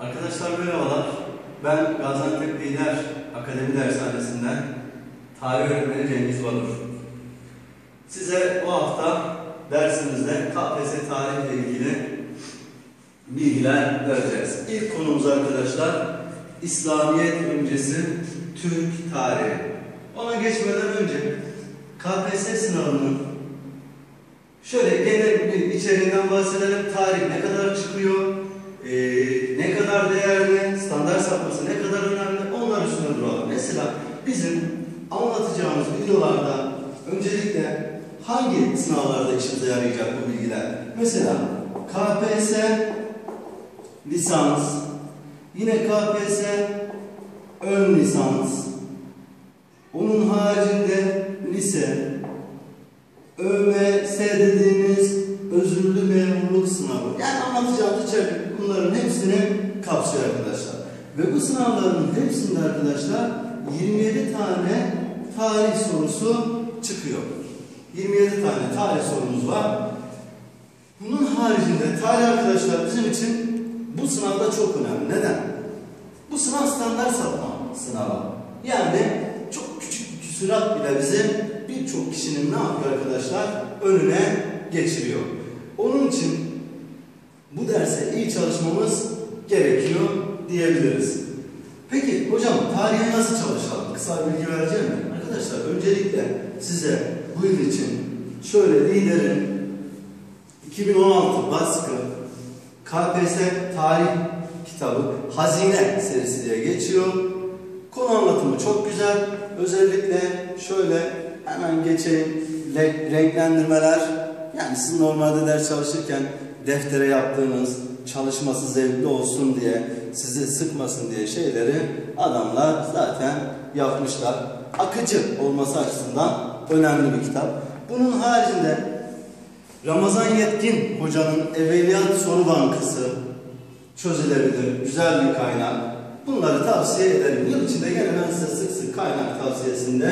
Arkadaşlar merhabalar. Ben Gaziantep Lider Akademi Dershanesi'nden tarih öğretmeni Cengiz Badur. Size bu hafta dersimizde KPSS tarih ile ilgili bilgiler vereceğiz. İlk konumuz arkadaşlar İslamiyet öncesi Türk tarihi. Ona geçmeden önce KPSS sınavının şöyle genel bir içeriğinden bahsedelim. Tarih ne kadar çıkıyor, ee, ne kadar değerli, standart sapması ne kadar önemli onlar üstüne duralım. Mesela bizim anlatacağımız videolarda öncelikle hangi sınavlarda işimize yarayacak bu bilgiler? Mesela KPSS lisans, yine KPSS ön lisans, onun haricinde lise, ÖMS dediğimiz özürlü memurluk sınavı. Yani anlatacağımız içerik bunların hepsini kapsıyor arkadaşlar. Ve bu sınavların hepsinde arkadaşlar 27 tane tarih sorusu çıkıyor. 27 tane tarih sorumuz var. Bunun haricinde tarih arkadaşlar bizim için bu sınavda çok önemli. Neden? Bu sınav standart sapma sınavı. Yani çok küçük bir küsurat bile bize birçok kişinin ne yapıyor arkadaşlar? Önüne geçiriyor. Onun için bu derse iyi çalışmamız gerekiyor diyebiliriz. Peki hocam tarihe nasıl çalışalım? Kısa bir bilgi vereceğim mi? Arkadaşlar öncelikle size bu yıl için şöyle liderin 2016 baskı KPSS tarih kitabı Hazine serisi diye geçiyor. Konu anlatımı çok güzel. Özellikle şöyle hemen geçeyim. Le- renklendirmeler. Yani siz normalde ders çalışırken deftere yaptığınız çalışması zevkli olsun diye, sizi sıkmasın diye şeyleri adamlar zaten yapmışlar. Akıcı olması açısından önemli bir kitap. Bunun haricinde Ramazan Yetkin hocanın Evveliyat Soru Bankası çözülebilir, güzel bir kaynak. Bunları tavsiye ederim. Yıl içinde gene ben size sık sık kaynak tavsiyesinde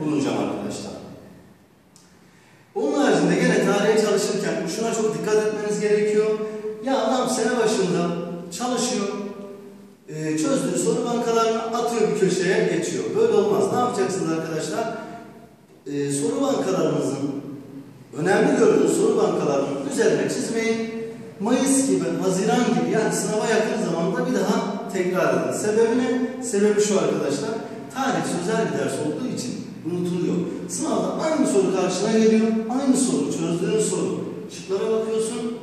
bulunacağım arkadaşlar. Haricinde gene tarihe çalışırken şuna çok dikkat etmeniz gerekiyor. Ya adam sene başında çalışıyor, e, çözdüğü soru bankalarını atıyor bir köşeye geçiyor. Böyle olmaz. Ne yapacaksınız arkadaşlar? E, soru bankalarınızın önemli gördüğünüz soru bankalarının üzerine çizmeyi Mayıs gibi, Haziran gibi yani sınava yakın zamanda bir daha tekrar edin. Sebebi ne? Sebebi şu arkadaşlar. Tarih sözel bir ders olduğu için unutuluyor. Sınavda aynı soru karşına geliyor. Aynı soru, çözdüğün soru. Şıklara bakıyorsun.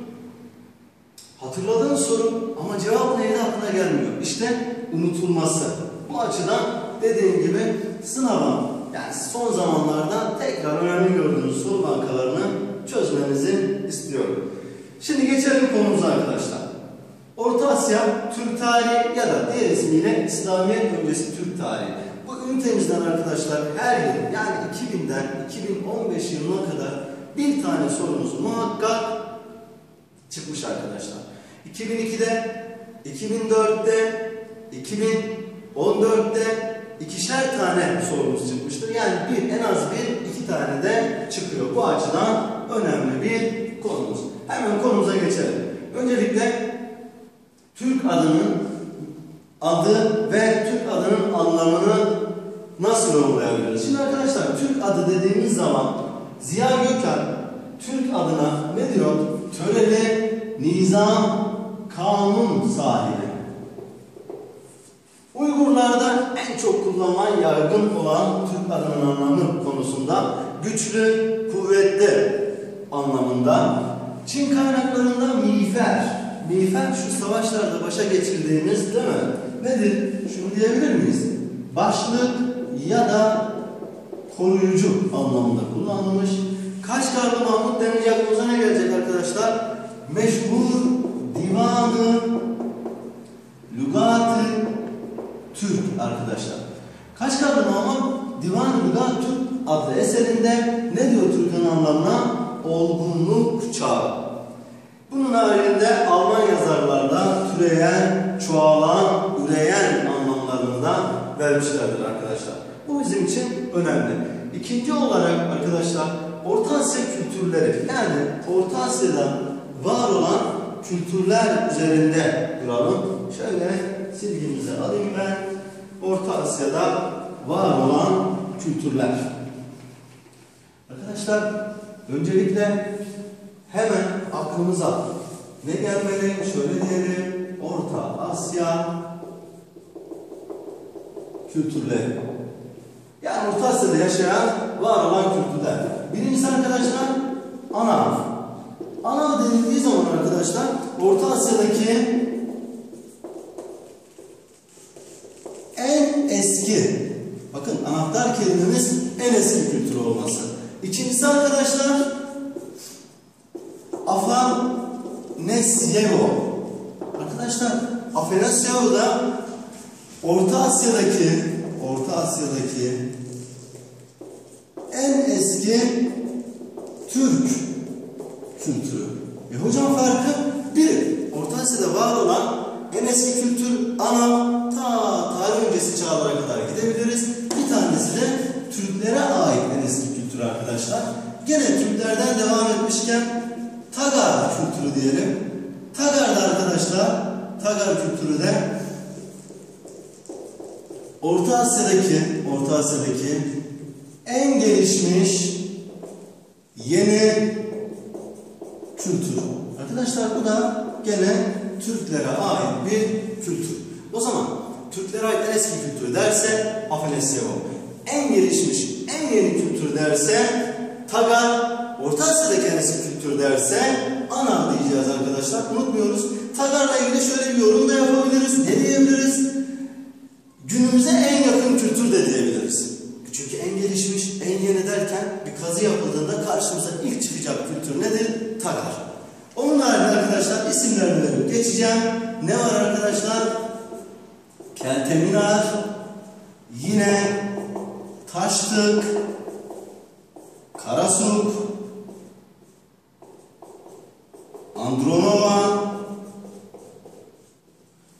Hatırladığın soru ama cevap neydi aklına gelmiyor. İşte unutulması. Bu açıdan dediğim gibi sınava yani son zamanlarda tekrar önemli gördüğünüz soru bankalarını çözmenizi istiyorum. Şimdi geçelim konumuza arkadaşlar. Orta Asya Türk tarihi ya da diğer ismiyle İslamiyet öncesi Türk tarihi. Bu ünitemizden arkadaşlar her yıl yani 2000'den 2015 yılına kadar bir tane sorumuz muhakkak çıkmış arkadaşlar. 2002'de, 2004'te, 2014'te ikişer tane sorumuz çıkmıştır. Yani bir en az bir iki tane de çıkıyor. Bu açıdan önemli bir konumuz. Hemen konumuza geçelim. Öncelikle Türk adının adı ve Türk adının anlamını nasıl yorumlayabiliriz? Şimdi arkadaşlar Türk adı dediğimiz zaman Ziya Gökalp Türk adına ne diyor? Töreli, nizam, kanun sahibi. Uygurlarda en çok kullanılan yaygın olan Türk adının anlamı konusunda güçlü, kuvvetli anlamında. Çin kaynaklarında miğfer, miğfer şu savaşlarda başa geçirdiğimiz değil mi? Nedir? Şunu diyebilir miyiz? Başlık ya da koruyucu anlamında kullanılmış. Kaşgarlı Mahmut denince aklımıza ne gelecek arkadaşlar? Meşhur divanı lügatı Türk arkadaşlar. Kaşgarlı Mahmut Divan Lügat Türk adlı eserinde ne diyor Türk'ün anlamına? Olgunluk çağı. Bunun haricinde Alman yazarlarda türeyen, çoğalan, üreyen anlamlarını da vermişlerdir arkadaşlar. Bu bizim için önemli. İkinci olarak arkadaşlar Orta Asya kültürleri yani Orta Asya'da var olan kültürler üzerinde duralım. Şöyle Asya'da var olan kültürler. Arkadaşlar öncelikle hemen aklımıza ne gelmeli? Şöyle diyelim. Orta Asya kültürleri. Yani Orta Asya'da yaşayan var olan kültürler. Birincisi arkadaşlar Anav. Anav denildiği zaman arkadaşlar Orta Asya'daki en eski bakın anahtar kelimemiz en eski kültür olması. İkincisi arkadaşlar Afanesyevo. Arkadaşlar Afanesyevo da Orta Asya'daki Orta Asya'daki eski Türk kültürü. E hocam farkı bir. Orta Asya'da var olan en eski kültür ana ta tarih öncesi çağlara kadar gidebiliriz. Bir tanesi de Türklere ait en eski kültür arkadaşlar. Gene Türklerden devam etmişken Tagar kültürü diyelim. Tagar'da arkadaşlar Tagar kültürü de Orta Asya'daki Orta Asya'daki en gelişmiş yeni kültür. Arkadaşlar bu da gene Türklere ait bir kültür. O zaman Türklere ait en eski kültür derse Afenesyevo. En gelişmiş, en yeni kültür derse Tagar, Orta Asya'daki en eski kültür derse Anar diyeceğiz arkadaşlar. Unutmuyoruz. Tagar'la ilgili şöyle bir yorum da yapabiliriz. Ne diyebiliriz? Günümüze en yakın kültür de diyebiliriz. Yapıldığında karşımıza ilk çıkacak kültür nedir? Tagar. Onun haricinde arkadaşlar isimlerini verip geçeceğim. Ne var arkadaşlar? Kelteminar, yine Taştık, Karasuk, Andronova,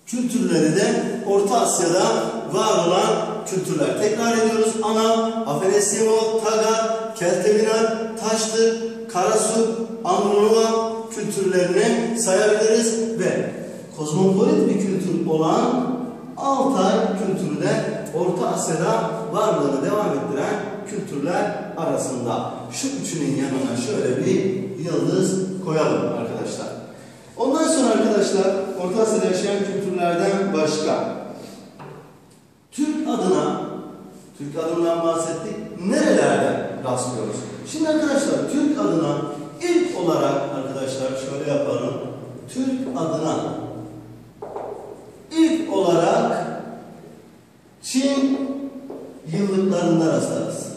kültürleri de Orta Asya'da var olan kültürler. Tekrar ediyoruz. Ana, Afenesimo, Tagar, Kelteminar, Taşlı, Karasu, Andronova kültürlerini sayabiliriz ve kozmopolit bir kültür olan Altay kültürü de Orta Asya'da varlığını devam ettiren kültürler arasında. Şu üçünün yanına şöyle bir yıldız koyalım arkadaşlar. Ondan sonra arkadaşlar Orta Asya'da yaşayan kültürlerden başka Türk adına Türk adından bahsettik. Nerelerde rastlıyoruz? Şimdi arkadaşlar Türk adına ilk olarak arkadaşlar şöyle yapalım. Türk adına ilk olarak Çin yıllıklarında rastlarız.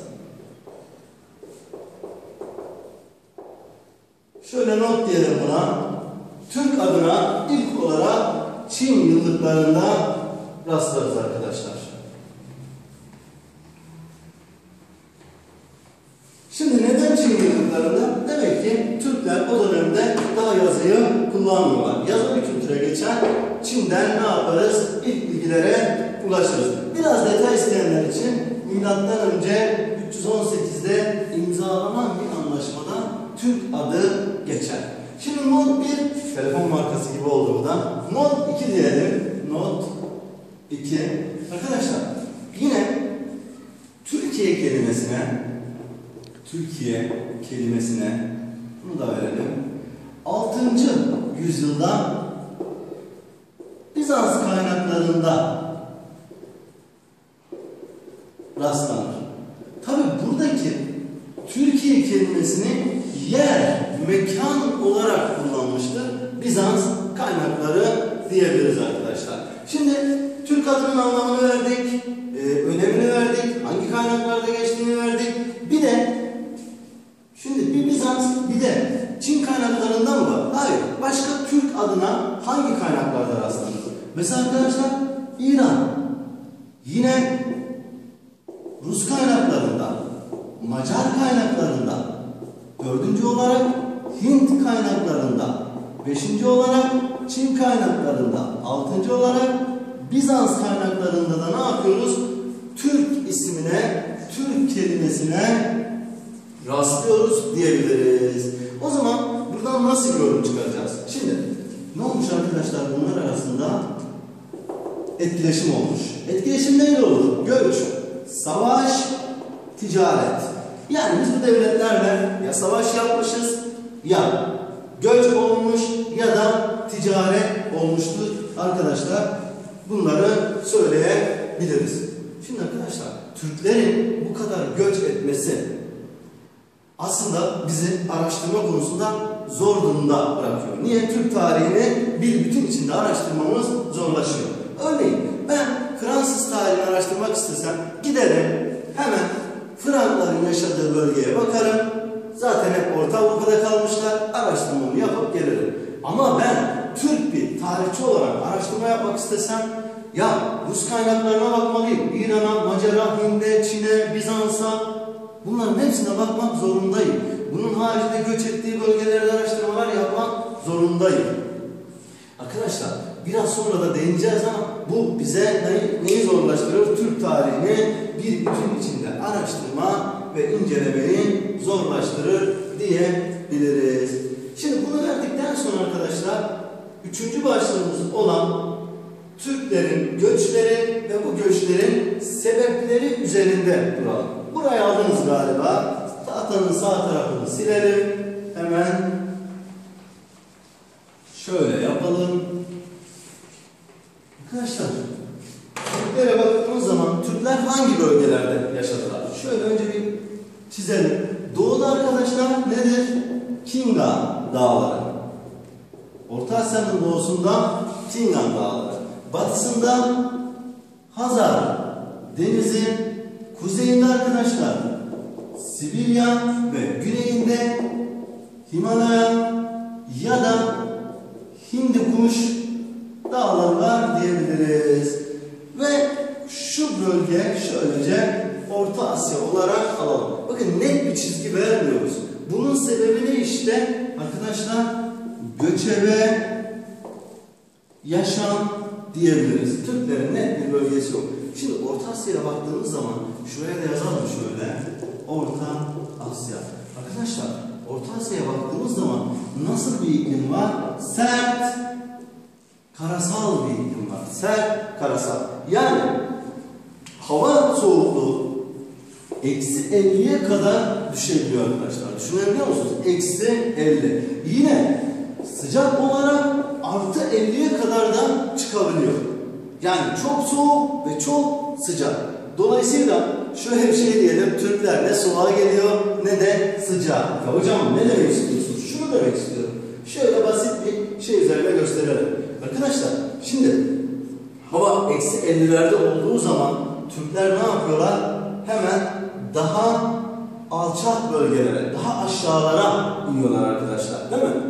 Şöyle not diyelim buna. Türk adına ilk olarak Çin yıllıklarında rastlarız arkadaşlar. Şimdi neden Çin yıllıklarında? Demek ki Türkler o dönemde daha yazıyı kullanmıyorlar. Yazılı kültüre geçen Çin'den ne yaparız? İlk bilgilere ulaşırız. Biraz detay isteyenler için milattan önce 318'de imzalanan bir anlaşmada Türk adı geçer. Şimdi not 1, telefon markası gibi oldu bu da. Not 2 diyelim. Not 2. Arkadaşlar yine Türkiye kelimesine Türkiye kelimesine bunu da verelim. 6. yüzyılda Bizans kaynaklarında rastlanır. Tabi buradaki Türkiye kelimesini yer, mekan olarak kullanmıştır. Bizans kaynakları diyebiliriz arkadaşlar. Şimdi Türk adının anlamını verdik, e, önemini verdik, hangi kaynaklarda geçtiğini verdik. Bir de şimdi bir Bizans bir de Çin kaynaklarında mı var? Hayır. Başka Türk adına hangi kaynaklarda rastlanır? Mesela arkadaşlar İran. Yine Rus kaynaklarında, Macar kaynaklarında, dördüncü olarak Hint kaynaklarında, beşinci olarak Çin kaynaklarında, altıncı olarak Bizans kaynaklarında da ne yapıyoruz? Türk ismine, Türk kelimesine rastlıyoruz diyebiliriz. O zaman buradan nasıl yorum çıkaracağız? Şimdi ne olmuş arkadaşlar bunlar arasında? etkileşim olmuş. Etkileşim neyle olur? Göç, savaş, ticaret. Yani biz bu devletlerle ya savaş yapmışız ya göç olmuş ya da ticaret olmuştur arkadaşlar. Bunları söyleyebiliriz. Şimdi arkadaşlar Türklerin bu kadar göç etmesi aslında bizi araştırma konusunda zor durumda bırakıyor. Niye? Türk tarihini bir bütün içinde araştırmamız zorlaşıyor. Örneğin ben Fransız tarihini araştırmak istesem giderim hemen Frankların yaşadığı bölgeye bakarım. Zaten hep Orta Avrupa'da kalmışlar. Araştırmamı yapıp gelirim. Ama ben Türk bir tarihçi olarak araştırma yapmak istesem ya Rus kaynaklarına bakmalıyım. İran'a, Macar'a, Hind'e, Çin'e, Bizans'a bunların hepsine bakmak zorundayım. Bunun haricinde göç ettiği bölgelerde araştırmalar yapmak zorundayım. Arkadaşlar biraz sonra da değineceğiz ama bu bize neyi, neyi zorlaştırır? Türk tarihini bir bütün içinde araştırma ve incelemeyi zorlaştırır diyebiliriz. Şimdi bunu verdikten sonra arkadaşlar üçüncü başlığımız olan Türklerin göçleri ve bu göçlerin sebepleri üzerinde duralım. Burayı aldınız galiba. Tahtanın sağ tarafını silelim. Hemen şöyle yapalım. Arkadaşlar, Türklere baktığımız zaman Türkler hangi bölgelerde yaşadılar? Şöyle önce bir çizelim. Doğuda arkadaşlar nedir? Kinga Dağları. Orta Asya'nın doğusunda Kingan Dağları. Batısında Hazar Denizi. Kuzeyinde arkadaşlar Sibirya ve güneyinde Himalaya ya da Hindikuş dağları var diyebiliriz. Ve şu bölge şöylece Orta Asya olarak alalım. Bakın net bir çizgi vermiyoruz. Bunun sebebi ne işte? Arkadaşlar göçebe yaşam diyebiliriz. Türklerin net bir bölgesi yok. Şimdi Orta Asya'ya baktığımız zaman şuraya da yazalım şöyle. Orta Asya. Arkadaşlar Orta Asya'ya baktığımız zaman nasıl bir iklim var? Sert, karasal bir iklim var. Sert, karasal. Yani hava soğukluğu eksi 50'ye kadar düşebiliyor arkadaşlar. Düşünebiliyor musunuz? Eksi 50. Yine sıcak olarak artı 50'ye kadar da çıkabiliyor. Yani çok soğuk ve çok sıcak. Dolayısıyla şöyle bir şey diyelim, Türkler ne soğuğa geliyor ne de sıcak. Ya hocam ne demek istiyorsunuz? Şunu demek istiyorum. Şöyle basit bir şey üzerine gösterelim. Arkadaşlar şimdi hava eksi 50'lerde olduğu zaman Türkler ne yapıyorlar? Hemen daha alçak bölgelere, daha aşağılara iniyorlar arkadaşlar. Değil mi?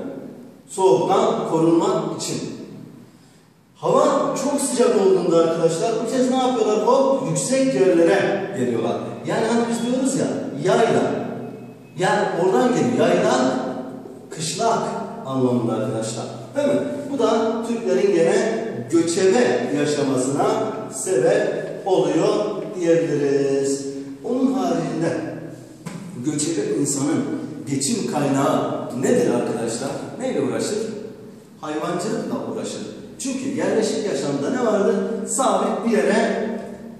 Soğuktan korunmak için. Hava çok sıcak olduğunda arkadaşlar bu kez ne yapıyorlar? Hop yüksek yerlere geliyorlar. Yani hani biz diyoruz ya yayla. Yani oradan geliyor. Yayla kışlak anlamında arkadaşlar. Değil mi? Bu da Türklerin gene göçebe yaşamasına sebep oluyor diyebiliriz. Onun haricinde göçebe insanın geçim kaynağı nedir arkadaşlar? Neyle uğraşır? Hayvancılıkla uğraşır. Çünkü yerleşik yaşamda ne vardır? Sabit bir yere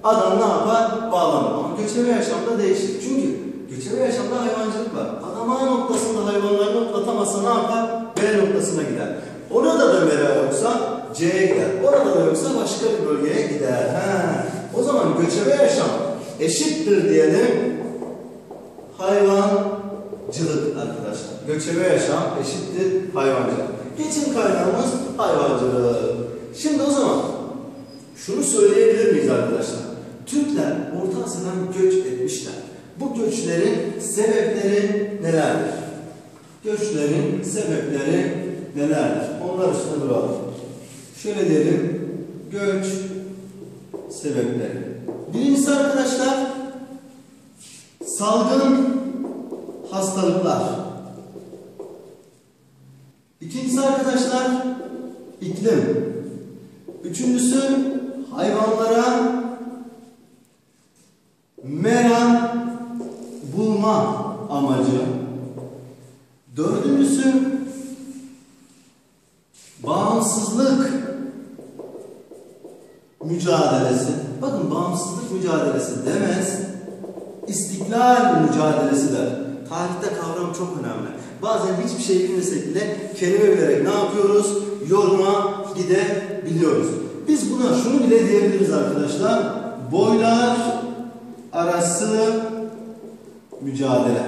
adam ne yapar? Bağlanır. Ama göçebe yaşamda değişir. Çünkü göçebe yaşamda hayvancılık var. Adam A noktasında hayvanlarını otlatamazsa ne yapar? B noktasına gider. Orada da mera yoksa C'ye gider. Orada da yoksa başka bir bölgeye gider. He. O zaman göçebe yaşam eşittir diyelim hayvancılık arkadaşlar. Göçebe yaşam eşittir hayvancılık. Geçim kaynağımız hayvancılık. Şimdi o zaman şunu söyleyebilir miyiz arkadaşlar? Türkler Orta Asya'dan göç etmişler. Bu göçlerin sebepleri nelerdir? Göçlerin sebepleri nelerdir? Onlar üstüne duralım. Şöyle diyelim. Göç sebepleri. Birincisi arkadaşlar salgın hastalıklar. İkincisi arkadaşlar iklim. Üçüncüsü hayvanlara mera bulma amacı. Dördüncüsü bağımsızlık mücadelesi. Bakın bağımsızlık mücadelesi demez. İstiklal mücadelesi der. Tarihte kavram çok önemli. Bazen hiçbir şey bilmesek bile kelime bilerek ne yapıyoruz? Yoruma gidebiliyoruz. Biz buna şunu bile diyebiliriz arkadaşlar. Boylar arası mücadele.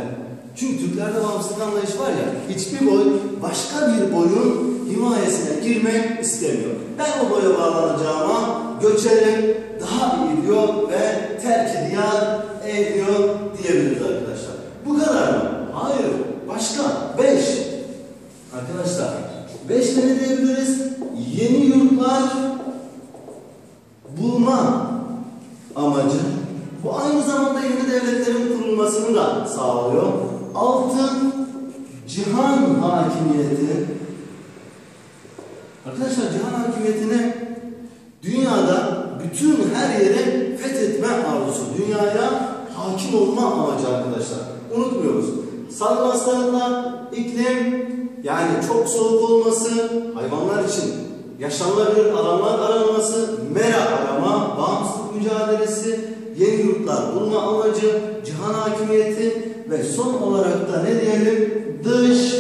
Çünkü Türklerde bağımsızlık anlayışı var ya, hiçbir boy başka bir boyun himayesine girmek istemiyor. Ben o boya bağlanacağıma göçerim, daha iyi diyor ve terk diyar ediyor diyebiliriz arkadaşlar. Bu kadar mı? Hayır. Başka. Beş. Arkadaşlar, beş ne diyebiliriz? Yeni yurtlar bulma amacı. Bu aynı zamanda yeni devletlerin kurulmasını da sağlıyor. Altı, cihan hakimiyeti. Arkadaşlar cihan hakimiyetine dünyada bütün her yeri fethetme arzusu. Dünyaya hakim olma amacı arkadaşlar. Unutmuyoruz. Salgın hastalıklar, iklim, yani çok soğuk olması, hayvanlar için yaşanılabilir alanlar aranması, mera arama, bağımsızlık mücadelesi, yeni yurtlar bulma amacı, cihan hakimiyeti ve son olarak da ne diyelim? Dış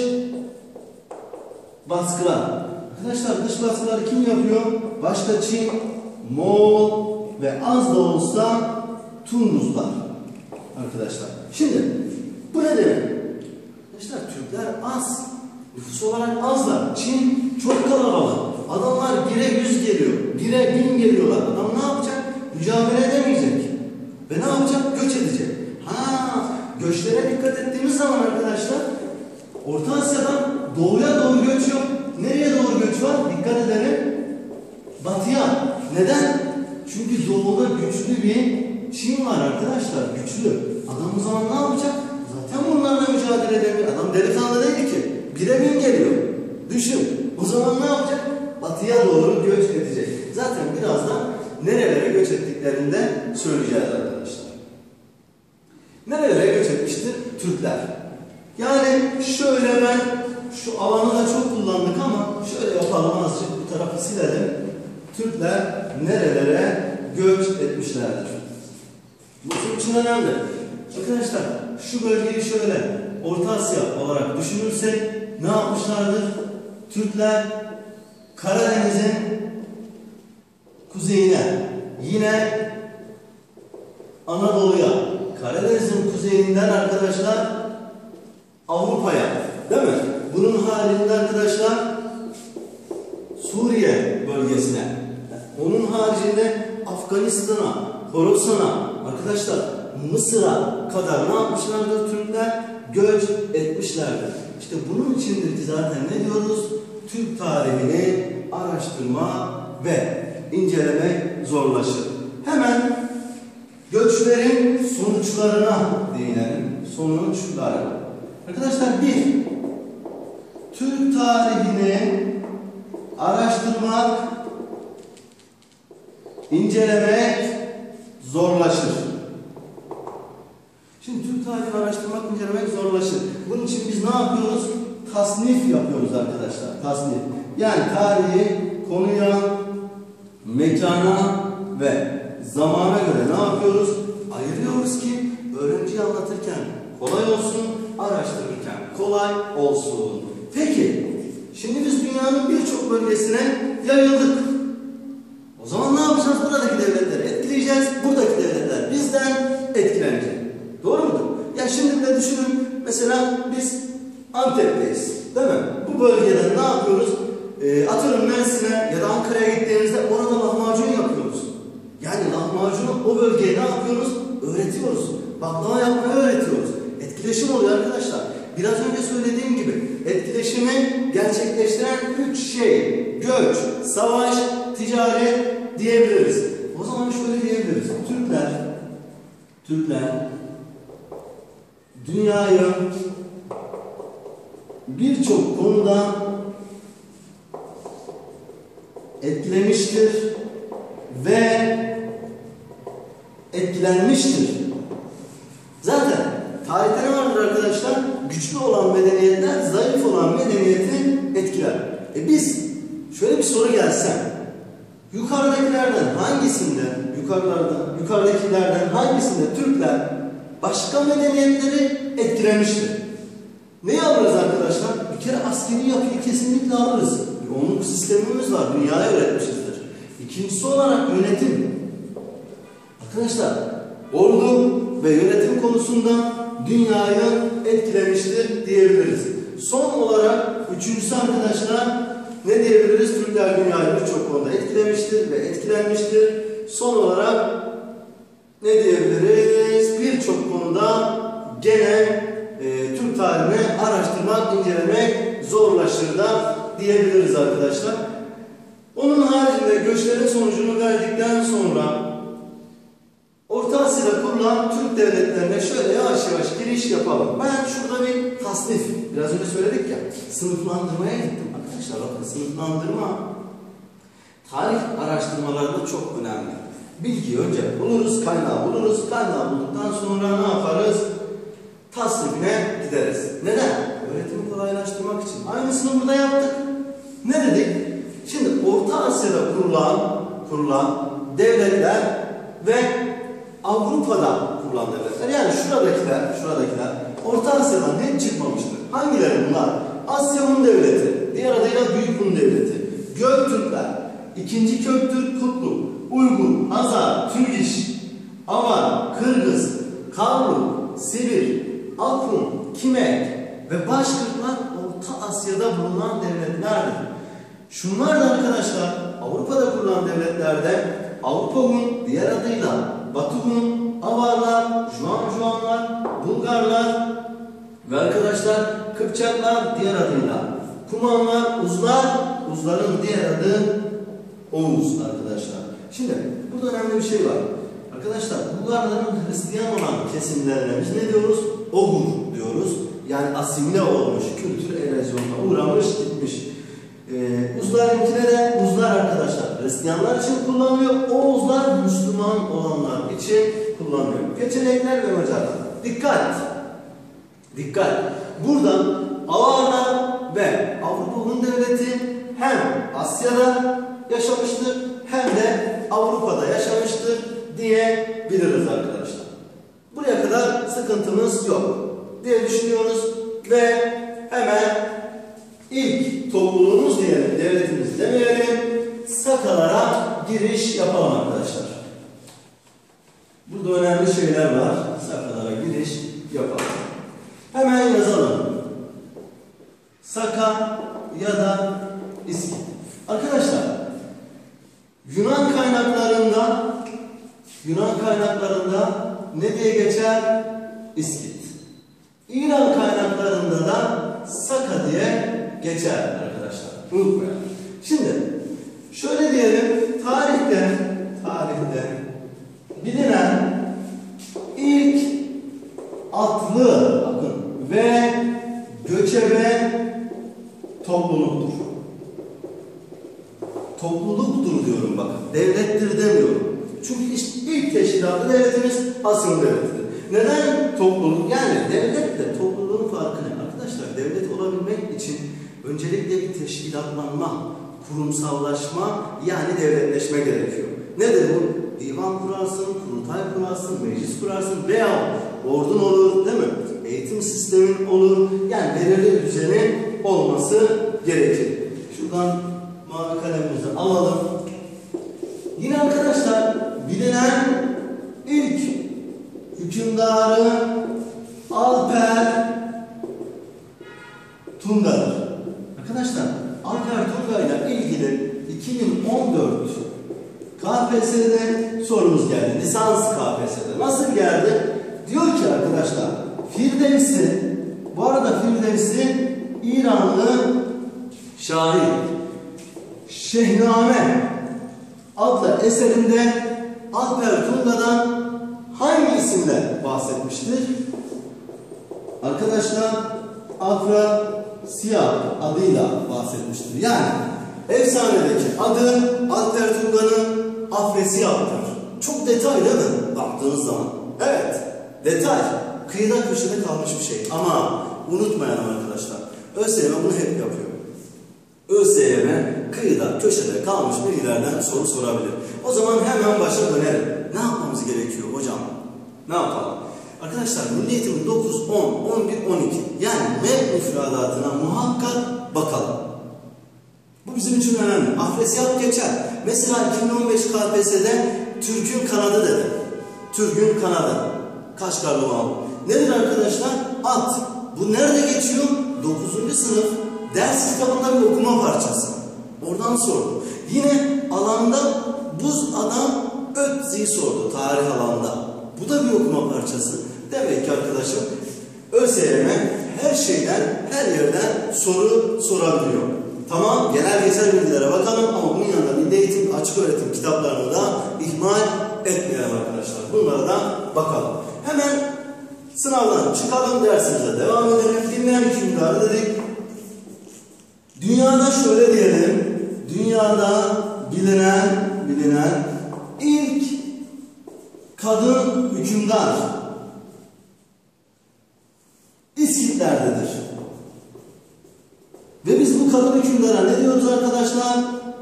baskılar. Arkadaşlar dış baskıları kim yapıyor? Başta Çin, Moğol ve az da olsa Tunuslar. Arkadaşlar. Şimdi bu ne demek? Arkadaşlar Türkler az. Nüfus olarak azlar. Çin çok kalabalık. Adamlar bire yüz geliyor. Bire bin geliyorlar. Adam ne yapacak? Mücadele edemeyecek. Ve ne yapacak? Göç edecek. Ha, göçlere dikkat ettiğimiz zaman arkadaşlar Orta Asya'dan doğuya doğru göç yok. Nereye doğru göç var? Dikkat edelim. Batıya. Neden? Çünkü doğuda güçlü bir Çin var arkadaşlar. Güçlü. Adam o zaman ne yapacak? Zaten bunlarla mücadele edemiyor. Adam delikanlı değil ki. Bire bin söyleyeceğiz arkadaşlar. Nerelere göç etmiştir? Türkler. Yani şöyle ben şu alanı da çok kullandık ama şöyle yapalım azıcık bu tarafı silelim. Türkler nerelere göç etmişlerdir? Bu bizim için önemli. Arkadaşlar şu bölgeyi şöyle Orta Asya olarak düşünürsek ne yapmışlardır? Türkler Karadeniz'in kuzeyine yine Anadolu'ya Karadeniz'in kuzeyinden arkadaşlar Avrupa'ya değil mi? Bunun haricinde arkadaşlar Suriye bölgesine onun haricinde Afganistan'a, Horasan'a arkadaşlar Mısır'a kadar ne yapmışlardır Türkler? Göç etmişlerdir. İşte bunun içindir ki zaten ne diyoruz? Türk tarihini araştırma ve incelemek zorlaşır. Göçlerin sonuçlarına değinelim. Sonuçları. Arkadaşlar bir, Türk tarihini araştırmak, incelemek zorlaşır. Şimdi Türk tarihini araştırmak, incelemek zorlaşır. Bunun için biz ne yapıyoruz? Tasnif yapıyoruz arkadaşlar. Tasnif. Yani tarihi konuya, mekana ve zamana göre ne yapıyoruz? Ayırıyoruz ki öğrenciye anlatırken kolay olsun, araştırırken kolay olsun. Peki, şimdi biz dünyanın birçok bölgesine yayıldık. O zaman ne yapacağız? Buradaki devletleri etkileyeceğiz. Buradaki devletler bizden etkilenecek. Doğru mudur? Ya şimdi bir de düşünün. Mesela biz Antep'teyiz. Değil mi? Bu bölgeden ne yapıyoruz? E, atıyorum Mersin'e ya da Ankara'ya gittiğimizde orada lahmacun yapıyoruz. Yani lahmacunu o bölgeye ne yapıyoruz? Öğretiyoruz. Baklava yapmayı öğretiyoruz. Etkileşim oluyor arkadaşlar. Biraz önce söylediğim gibi etkileşimi gerçekleştiren üç şey. Göç, savaş, ticaret diyebiliriz. O zaman şöyle diyebiliriz. Türkler, Türkler dünyayı birçok konuda etkilemiştir ve etkilenmiştir. Zaten tarihte ne vardır arkadaşlar? Güçlü olan medeniyetler zayıf olan medeniyeti etkiler. E biz şöyle bir soru gelse Yukarıdakilerden hangisinde, yukarılarda, yukarıdakilerden hangisinde Türkler başka medeniyetleri etkilemiştir? Neyi alırız arkadaşlar? Bir kere askeri yapıyı kesinlikle alırız. Bir sistemimiz var, dünyaya öğretmişizdir. İkincisi olarak yönetim. Arkadaşlar, ordu ve yönetim konusunda dünyayı etkilemiştir diyebiliriz. Son olarak üçüncüsü arkadaşlar ne diyebiliriz? Türkler dünyayı birçok konuda etkilemiştir ve etkilenmiştir. Son olarak ne diyebiliriz? Birçok konuda gene e, Türk tarihini araştırmak, incelemek zorlaşır da diyebiliriz arkadaşlar. Onun haricinde göçlerin sonucunu verdikten sonra Kurulan Türk devletlerine şöyle yavaş yavaş giriş yapalım. Ben şurada bir tasnif, biraz önce söyledik ya, sınıflandırmaya gittim arkadaşlar. Bakın sınıflandırma tarih araştırmalarında çok önemli. Bilgiyi önce buluruz, kaynağı buluruz. Kaynağı bulduktan sonra ne yaparız? Tasnifine gideriz. Neden? Öğretimi kolaylaştırmak için. Aynısını burada yaptık. Ne dedik? Şimdi Orta Asya'da kurulan, kurulan devletler ve Avrupa'da kurulan devletler. Yani şuradakiler, şuradakiler Orta Asya'dan hiç çıkmamıştır. Hangileri bunlar? Asya Hun Devleti, diğer adıyla Büyük Hun Devleti, Göktürkler, İkinci Köktürk Kutlu, Uygur, Hazar, Türgiş, Avar, Kırgız, Karluk, Sibir, Akrum, Kimek ve Başkırklar Orta Asya'da bulunan devletlerdir. Şunlar da arkadaşlar Avrupa'da kurulan devletlerde Avrupa Hun, diğer adıyla Batı Hun, Avarlar, Juan Juanlar, Bulgarlar ve arkadaşlar Kıpçaklar diğer adıyla Kumanlar, Uzlar, Uzların diğer adı Oğuz arkadaşlar. Şimdi burada önemli bir şey var. Arkadaşlar Bulgarların Hristiyan olan kesimlerine biz ne diyoruz? Ogur diyoruz. Yani asimile olmuş, kültür erozyonuna uğramış, gitmiş. Ee, uzlarınkine de uzlar arkadaşlar Hristiyanlar için kullanılıyor. O uzlar Müslüman olanlar için kullanılıyor. Geçenekler ve Macarlar. Dikkat! Dikkat! Buradan Avarlar ve Avrupa Hun Devleti hem Asya'da yaşamıştır hem de Avrupa'da yaşamıştır diyebiliriz arkadaşlar. Buraya kadar sıkıntımız yok diye düşünüyoruz ve hemen ilk topluluğumuz diyelim, devletimiz demeyelim, Sakalara giriş yapalım arkadaşlar. Burada önemli şeyler var. Sakalara giriş yapalım. Hemen yazalım. Saka ya da İskit. Arkadaşlar Yunan kaynaklarında Yunan kaynaklarında ne diye geçer? İskit. İran kaynaklarında da Saka diye geçer arkadaşlar. Unutmayın. Şimdi şöyle diyelim tarihte tarihte bilinen ilk atlı bakın ve göçebe topluluktur. Topluluktur diyorum bakın. Devlettir demiyorum. Çünkü işte ilk teşkilatlı devletimiz Asya devletidir. Neden topluluk? Yani devlet de topluluğun farkı ne? Arkadaşlar devlet olabilmek için öncelikle bir teşkilatlanma, kurumsallaşma yani devletleşme gerekiyor. Nedir bu? Divan kurarsın, kurultay kurarsın, meclis kurarsın veya ordun olur değil mi? Eğitim sistemin olur. Yani belirli bir düzenin olması gerekir. Şuradan mavi kalemimizi alalım. Yine arkadaşlar bilinen ilk hükümdarı Alper Tunga'dır. Arkadaşlar Alper Tunga ile ilgili 2014 KPSS'de sorumuz geldi. Lisans KPSS'de. Nasıl geldi? Diyor ki arkadaşlar Firdevsi bu arada Firdevsi İranlı şair Şehname adlı eserinde Alper Tunga'dan hangi isimle bahsetmiştir? Arkadaşlar Afra Siyah adıyla bahsetmiştir. Yani efsanedeki adı Alper Tunga'nın Afresiyah'tır. Çok detay değil mi? Baktığınız zaman. Evet, detay. Kıyıda köşede kalmış bir şey. Ama unutmayalım arkadaşlar. ÖSYM bunu hep yapıyor. ÖSYM kıyıda, köşede kalmış bilgilerden soru sorabilir. O zaman hemen başa dönelim. Ne yapmamız gerekiyor hocam? Ne yapalım? Arkadaşlar Milli Eğitim 9, 10, 11, 12 yani MEP müfredatına muhakkak bakalım. Bu bizim için önemli. Afresiyat geçer. Mesela 2015 KPSS'de Türk'ün kanadı dedi. Türk'ün kanadı. Kaşgarlı Mahmut. Nedir arkadaşlar? At. Bu nerede geçiyor? 9. sınıf ders kitabında bir okuma parçası. Oradan sordu. Yine alanda buz adam ötzi'yi sordu tarih alanda. Bu da bir okuma parçası. Demek ki arkadaşım ÖSYM her şeyden, her yerden soru sorabiliyor. Tamam, genel geçer bilgilere bakalım ama bunun yanında Milli Eğitim Açık Öğretim kitaplarını da ihmal etmeyelim arkadaşlar. Bunlara da bakalım. Hemen sınavdan çıkalım, dersimize devam edelim. Dinleyen hükümdarı dedik. Dünyada şöyle diyelim, dünyada bilinen, bilinen ilk kadın hükümdar İskitler'dedir. Kadın hükümdara ne diyoruz arkadaşlar?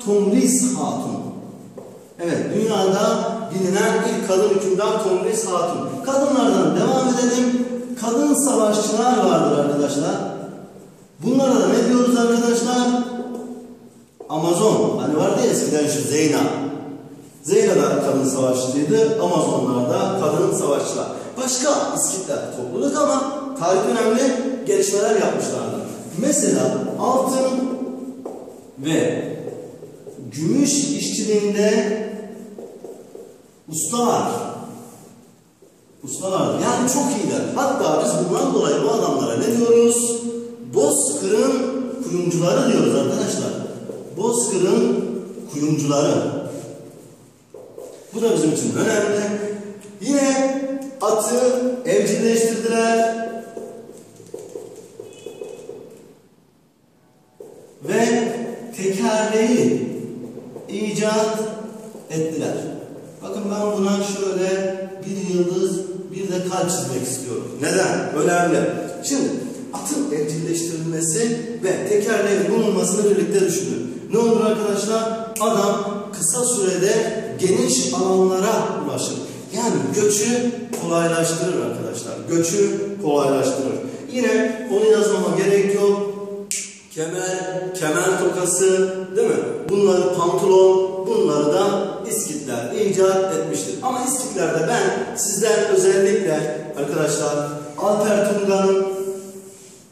Tomris Hatun. Evet, dünyada bilinen ilk kadın hükümdar Tomris Hatun. Kadınlardan devam edelim. Kadın savaşçılar vardır arkadaşlar. Bunlara da ne diyoruz arkadaşlar? Amazon. Hani vardı ya eskiden şu Zeyna. Zeyna da kadın savaşçıydı. Amazonlar da kadın savaşçılar. Başka İskitler topluluk ama tarih önemli gelişmeler yapmışlardı. Mesela altın ve gümüş işçiliğinde ustalar. Ustalar yani çok iyiler. Hatta biz bundan dolayı bu adamlara ne diyoruz? Bozkır'ın kuyumcuları diyoruz arkadaşlar. Bozkır'ın kuyumcuları. Bu da bizim için önemli. Yine atı evcilleştirdiler. Ve tekerleği icat ettiler. Bakın ben buna şöyle bir yıldız bir de kalp çizmek istiyorum. Neden? Önemli. Şimdi atın evcilleştirilmesi ve tekerleğin bulunmasını birlikte düşünün. Ne olur arkadaşlar? Adam kısa sürede geniş alanlara ulaşır. Yani göçü kolaylaştırır arkadaşlar. Göçü kolaylaştırır. Yine onu yazmama gerek yok. Kemer, kemer tokası, değil mi? Bunları pantolon, bunları da İskitler icat etmiştir. Ama İskitlerde ben sizden özellikle arkadaşlar Alper Tunga'nın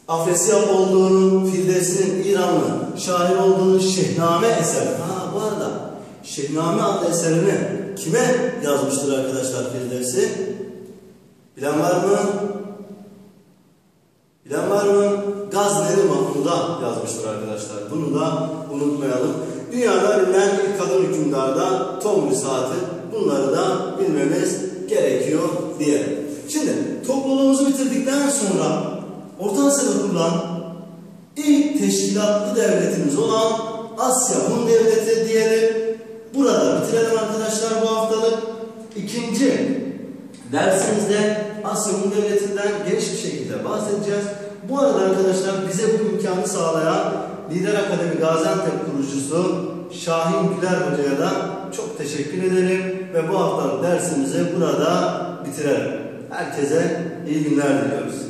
Afresiyap olduğunu, Firdevsi'nin İranlı şair olduğunu Şehname eseri. Ha bu arada Şehname adlı eserini kime yazmıştır arkadaşlar Firdevsi? Bilen var mı? Bilen var mı? Gazneli Mahmud'a yazmıştır arkadaşlar. Bunu da unutmayalım. Dünyada bilinen ilk kadın hükümdarda Tomri saati. Bunları da bilmemiz gerekiyor diye. Şimdi topluluğumuzu bitirdikten sonra Orta Asya'da kurulan ilk teşkilatlı devletimiz olan Asya Hun Devleti diyelim. Burada bitirelim arkadaşlar bu haftalık. İkinci dersimizde Asya Hun Devleti'nden geniş bir şekilde bahsedeceğiz. Bu arada arkadaşlar bize bu imkanı sağlayan Lider Akademi Gaziantep kurucusu Şahin Güler Hoca'ya da çok teşekkür ederim ve bu haftalık dersimizi burada bitirelim. Herkese iyi günler diliyoruz.